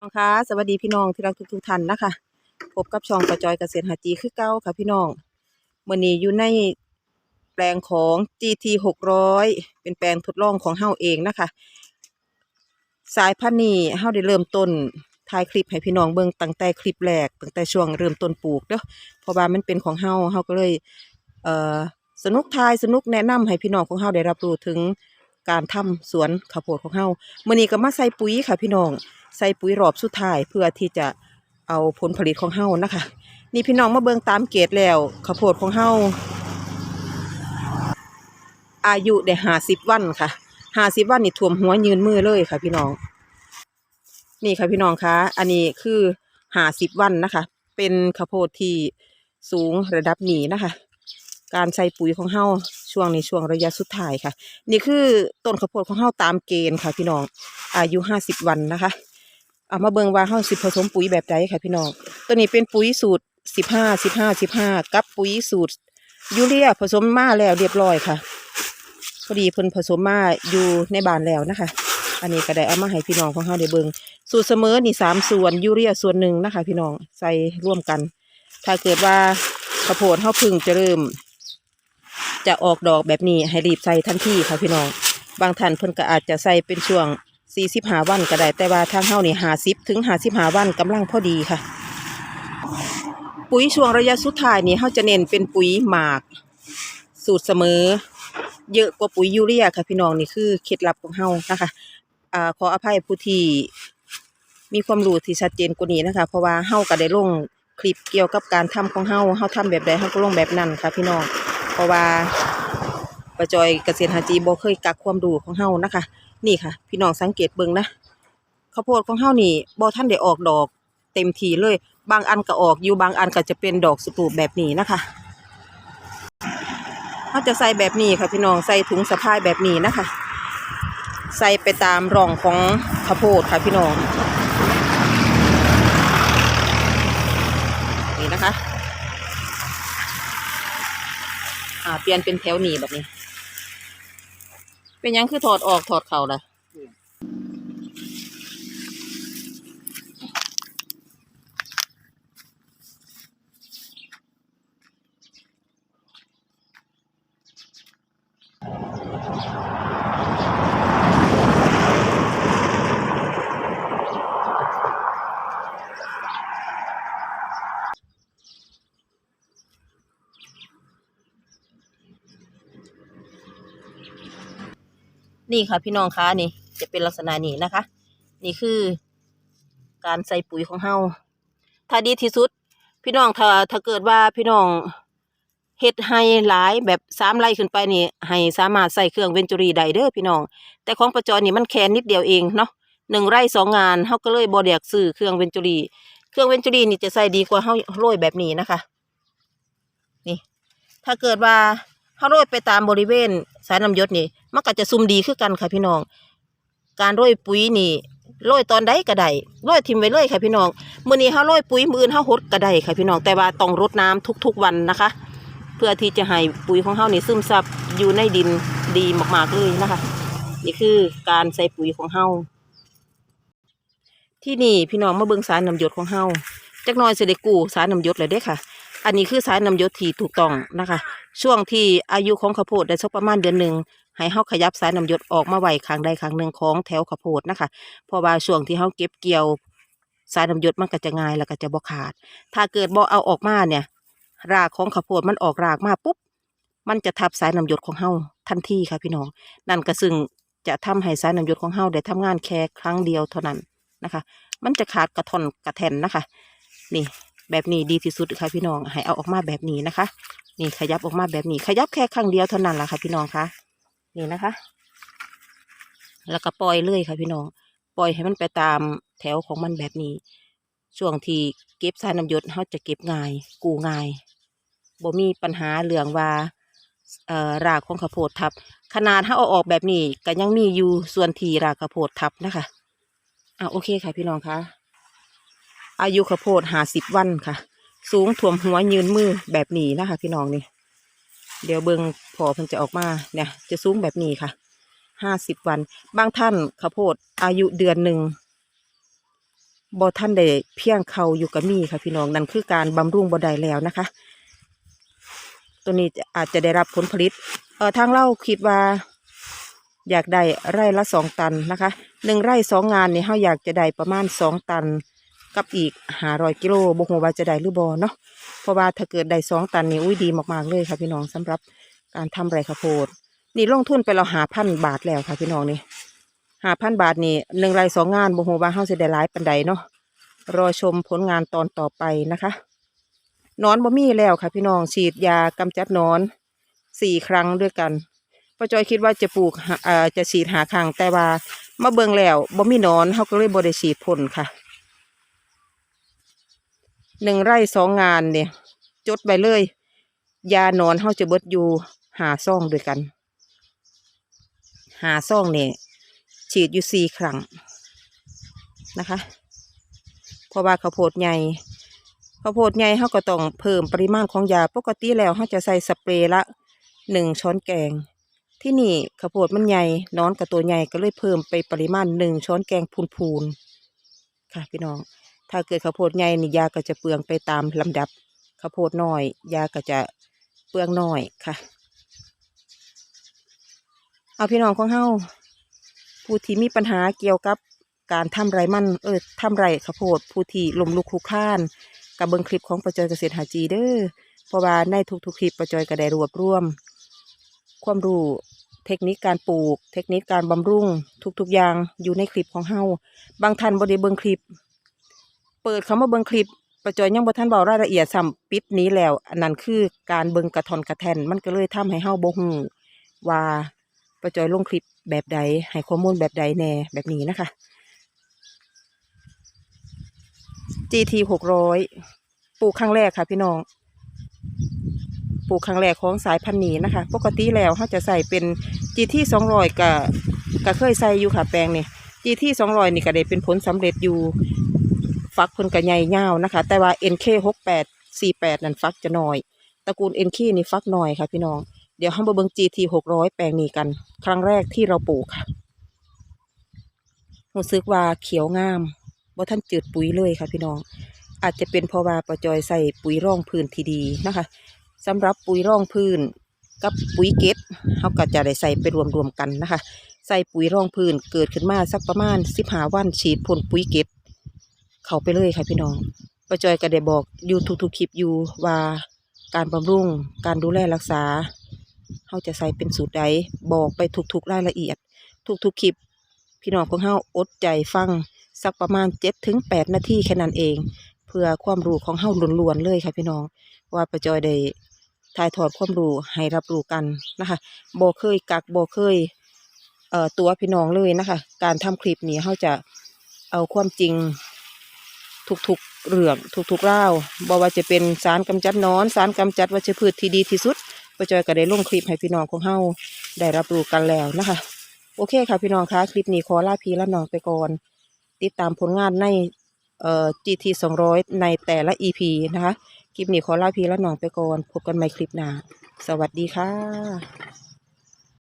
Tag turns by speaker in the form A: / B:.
A: น้องคะสวัสดีพี่น้องที่รักทุกๆท่านนะคะพบกับช่องประจอยเกษตรหาจีคือเก้าค่ะพี่น้องมื่อนี้อยู่ในแปลงของ GT 600 เป็นแปลงทดลองของเฮาเองนะคะ สายพันธุ์นี้เฮาได้เริ่มต้นถ่ายคลิปให้พี่น้องเบิ่งตั้งแต่คลิปแรกตั้งแต่ช่วงเริ่มต้นปลูกเด้อเพราะว่ามันเป็นของเฮาเฮาก็เลยเอ่อสนุกทายสนุกแนะนำให้พี่น้องของเฮาได้รับรู้ถึง การทำสวนข้าวโพดของเฮามื่อนี้ก็มาใส่ปุ๋ยค่ะพี่น้อง ใส่ปุ๋ยรอบสุดท้ายเพื่อที่จะเอาผลผลิตของเฮานะคะ นี่พี่น้องมาเบิ่งตามเกตแล้วข้าวโพดของเฮาอายุได้ห้าสิบวันค่ะห้าสิบวันนี่ท่วมหัวยืนมือเลยค่ะ พี่น้อง นี่ค่ะพี่น้องคะอันนี้คือห้าสิบวันนะคะ เป็นข้าวโพดที่สูงระดับนี้นะคะ การใส่ปุ๋ยของเฮาช่วงในช่วงระยะสุดท้ายค่ะ นี่คือต้นข้าวโพดของเฮาตามเกณฑ์ค่ะ พี่น้องอายุห้าสิบวันนะคะเอามาเบิงว่าเฮาสิผสมปุ๋ยแบบใดค่ะพี่น้องตัวนี้เป็นปุ๋ยสูตรสิบห้าสิบห้าสิบห้ากับปุ๋ยสูตรยูเรียผสมมาแล้วเรียบร้อยค่ะพอดีเพิ่นผสมมาอยู่ในบ้านแล้วนะคะ อันนี้ก็ได้เอามาให้พี่น้องของเฮาได้เบิงสูตรเสมอนี่สามส่วนยูเรียส่วนหนึ่งนะคะ พี่น้องใส่ร่วมกัน ถ้าเกิดว่าข้าวโพดเฮาพึ่งจะเริ่ม จะออกดอกแบบนี้ให้รีบใส่ทันทีค่ะพี่น้อง บางท่านเพิ่นก็อาจจะใส่เป็นช่วง45วันก็ได้แต่ว่าทางเฮานี่50ถึง55วันกำลังพอดีค่ะ ปุ๋ยช่วงระยะสุดท้ายนี่เฮาจะเน้นเป็นปุ๋ยหมาก สูตรเสมอ เยอะกว่าปุ๋ยยูเรียค่ะพี่น้องนี่คือเคล็ดลับของเฮานะคะอ่าขออภัยผู้ที่มีความรู้ที่ชัดเจนกว่านี้นะคะ เพราะว่าเฮาก็ได้ลงคลิปเกี่ยวกับการทำของเฮาเฮาทำแบบใดเฮาก็ลงแบบนั้นค่ะพี่น้อง เพราะว่าประจอยเกษตรหาจีบ่เคยกักความรู้ของเฮานะคะ นี่ค่ะ พี่น้องสังเกตเบิ่งนะข้าวโพดของเฮานี่บ่ทันได้ออกดอกเต็มทีเลย บางอันก็ออกอยู่บางอันก็จะเป็นดอกสตูปแบบนี้นะคะเฮาจะใส่แบบนี้ค่ะพี่น้องใส่ถุงสะพายแบบนี้นะคะ ใส่ไปตามร่องของข้าวโพดค่ะพี่น้องนี่นะคะ อ่าเปลี่ยนเป็นแถวหนีแบบนี้ เป็นยังคือถอดออกถอดเข่าล่ะ นี่ค่ะพี่น้องคะนี่จะเป็นลักษณะนี้นะคะ นี่คือการใส่ปุ๋ยของเฮาถ้าดีที่สุด พี่น้องถ้าถ้าเกิดว่าพี่น้องเฮ็ดให้หลายแบบสามไร่ขึ้นไปนี่ให้สามารถใส่เครื่องเวนจูรีได้เด้อพี่น้อง แต่ของประจอนี่มันแค่นิดเดียวเองเนาะหนึ่งไร่สองงานเฮาก็เลยบ่เดียกซื้อเครื่องเวนจูรีเครื่องเวนจูรีนี่จะใส่ดีกว่าเฮาโรยแบบนี้นะคะ นี่ ถ้าเกิดว่า เฮาโรยไปตามบริเวณสายน้ำยศนี่ มันก็จะซุ่มดีคือกันค่ะพี่น้อง การโรยปุ๋ยนี่โรยตอนใดก็ได้โรยทิมไว้เลยค่ะพี่น้องมื้อนี้เฮาโรยปุ๋ยมื้ออื่นเฮาหดก็ได้ค่ะพี่น้อง แต่ว่าต้องรดน้ำทุกๆวันนะคะ เพื่อที่จะให้ปุ๋ยของเฮานี่ซึมซับอยู่ในดินดีมากๆเลยนะคะ นี่คือการใส่ปุ๋ยของเฮาที่นี่พี่น้องมาเบิ่งสายน้ำหยดของเฮาจักหน่อยสิได้กู้สายน้ำหยดเลยเด้ค่ะ อันนี้คือสายน้ำยดที่ถูกต้องนะคะ ช่วงที่อายุของข้าวโพดได้สักประมาณเดือนหนึ่งให้เฮาขยับสายน้ำยดออกมาไว้ข้างใดข้างหนึ่งของแถวข้าวโพดนะคะเพราะว่าช่วงที่เฮาเก็บเกี่ยวสายน้ำยดมันก็จะง่ายแล้วก็จะบ่ขาด ถ้าเกิดบ่เอาออกมาเนี่ย รากของข้าวโพดมันออกรากมาปุ๊บมันจะทับสายน้ำยดของเฮาทันทีค่ะพี่น้อง นั่นก็ซึ่งจะทำให้สายน้ำยดของเฮาได้ทำงานแค่ครั้งเดียวเท่านั้นนะคะ มันจะขาดกระทอนกระแทนนะคะ นี่ แบบนี้ดีที่สุดค่ะพี่น้องให้เอาออกมาแบบนี้นะคะ นี่ขยับออกมาแบบนี้ขยับแค่ครั้งเดียวเท่านั้นแหละค่ะพี่น้องคะนี่นะคะ แล้วก็ปล่อยเลยค่ะพี่น้อง ปล่อยให้มันไปตามแถวของมันแบบนี้ ช่วงที่เก็บสายน้ำยดเขาจะเก็บง่าย กูง่ายบ่มีปัญหาเรื่องว่าเอ่อรากของข้าวโพดทับ ขนาดถ้าเอาออกแบบนี้ก็ยังมีอยู่ส่วนที่รากข้าวโพดทับนะคะอะโอเคค่ะพี่น้องคะ อายุข้าวโพดหาสิบวันค่ะ สูงถ่วมหัวยืนมือแบบนี้นะคะพี่น้องนี่ เดี๋ยวเบิงพอเพิ่นจะออกมาเนี่ย จะสูงแบบนี้ค่ะห้าสิบวัน บางท่านข้าวโพดอายุเดือนหนึ่งบ่ท่านได้เพียงเขาอยู่กับมีค่ะพี่น้องนั่นคือการบำรุงบ่ได้แล้วนะคะ ตัวนี้อาจจะได้รับผลผลิตเออทางเราคิดว่า อยากได้ไร่ละสองตันนะคะหนึ่งไร่สองงานนี่เฮาอยากจะได้ประมาณสองตัน กับอีกหารอยกิโลบ่ฮู้ว่าจะได้หรือบ่เนาะเพราะว่าถ้าเกิดได้สองตันนี่อุ้ยดีมากๆเลยค่ะพี่น้องสำหรับการทำไรข้าวโพดนี่ลงทุนไปเราหาพันบาทแล้วค่ะพี่น้องนี่หาพันบาทนี่หนึ่งไรสองงานบ่ฮู้ว่าเฮาสิได้หลายปานใดเนาะรอชมผลงานตอนต่อไปนะคะนอนบ่มีแล้วค่ะพี่น้องฉีดยากำจัดนอนสี่ครั้งด้วยกันป้าจอยคิดว่าจะปลูกเอ่อจะฉีดหาครั้งแต่ว่ามาเบิ่งแล้วบ่มีนอนเขาก็เลยบ่ได้ฉีดพ่นค่ะ หนึ่งไร่สองงานเนี่ยจดไปเลย ยานอนเขาจะเบิดอยู่หาซ่องด้วยกัน หาซ่องเนี่ยฉีดอยู่สี่ครั้งนะคะ เพราะว่าข้าวโพดใหญ่ข้าวโพดใหญ่เขาก็ต้องเพิ่มปริมาณของยาปกติแล้วเขาจะใส่สเปรย์ละหนึ่งช้อนแกง ที่นี่ข้าวโพดมันใหญ่นอนกับตัวใหญ่ก็เลยเพิ่มไปปริมาณหนึ่งช้อนแกงพูนๆค่ะพี่น้อง ถ้าเกิดข้าวโพดใหญ่นี่ยาก็จะเปลืองไปตามลำดับข้าวโพดน้อย ยาก็จะเปลืองน้อยค่ะ เอาพี่น้องของเฮาผู้ที่มีปัญหาเกี่ยวกับการทำไรมันเออทำไรข้าวโพดผู้ที่ลมลุกคลุกคานกับเบิงคลิปของประจอยเกษตรหาจีเด้อเพราะว่าในทุกๆคลิปประจอยก็ได้รวบรวม ความรู้เทคนิคการปลูก เทคนิคการบำรุง ทุกๆอย่างอยู่ในคลิปของเฮาบางท่านบ่ได้เบิงคลิป ปิดคำว่าเบิ่งคลิปประจอยยังบ่ทันเบารายละเอียดซ้ำปิดนี้แล้ว อันนั้นคือการเบิ่งกระทอนกระแทน มันก็เลยทำให้เฮาบ่ฮู้ว่าประจอยลงคลิปแบบใดให้ข้อมูลแบบใดแน่แบบนี้นะคะ GT หกร้อยปลูกครั้งแรกค่ะพี่น้องปลูกครั้งแรกของสายพันธุ์นี้นะคะ ปกติแล้วเขาจะใส่เป็น GT สองร้อยกับก็เคยใส่อยู่ค่ะแปลงนี่ GT สองร้อยนี่ก็ได้เป็นผลสำเร็จอยู่ ฟักเพิ่นกระใหญ่ยาวนะคะ แต่ว่า NK หกแปดสี่แปดนั่นฟักจะน้อย ตระกูล NK นี่ฟักน้อยค่ะพี่น้อง เดี๋ยวเรามเบิ่ง GT หกร้อยแปลงนี้กัน ครั้งแรกที่เราปลูกค่ะรู้สึกว่าเขียวงามว่าท่านจืดปุ๋ยเลยค่ะพี่น้อง อาจจะเป็นเพราะว่าประจอยใส่ปุ๋ยร่องพื้นที่ดีนะคะสำหรับปุ๋ยร่องพื้นกับปุ๋ยเก็ดเขาก็จะได้ใส่ไปรวมๆกันนะคะ ใส่ปุ๋ยร่องพื้นเกิดขึ้นมาสักประมาณสิบหาวันฉีดพ่นปุ๋ยเก็ด เขาไปเลยค่ะพี่น้องประจอยก็ได้บอกอยู่ทุกๆคลิปอยู่ว่าการบำรุงการดูแลรักษาเขาจะใส่เป็นสูตรใดบอกไปทุกๆรายละเอียด ทุกๆคลิป พี่น้องของเฮาอดใจฟังสักประมาณเจ็ดถึงแปดนาทีแค่นั้นเอง เพื่อความรู้ของเฮาล้วนๆเลยค่ะพี่น้อง ว่าประจอยได้ถ่ายทอดความรู้ให้รับรู้กันนะคะบ่เคยกักบ่เคยเอ่อตัวพี่น้องเลยนะคะ การทำคลิปนี้เฮาจะเอาความจริง ทุกๆเรื่องทุกๆร่าวบ่ว่าจะเป็นสารกำจัดนอน สารกำจัดวัชพืชที่ดีที่สุดประจอยก็ได้ลงคลิปให้พี่น้องของเฮาได้รับรู้กันแล้วนะคะ โอเคค่ะพี่น้องคะคลิปนี้ขอลาพี่ละน้องไปก่อน ติดตามผลงานในเอ่อ GT 200 ในแต่ละ EP นะคะ คลิปนี้ขอลาพี่ละน้องไปก่อน พบกันใหม่คลิปหน้า สวัสดีค่ะ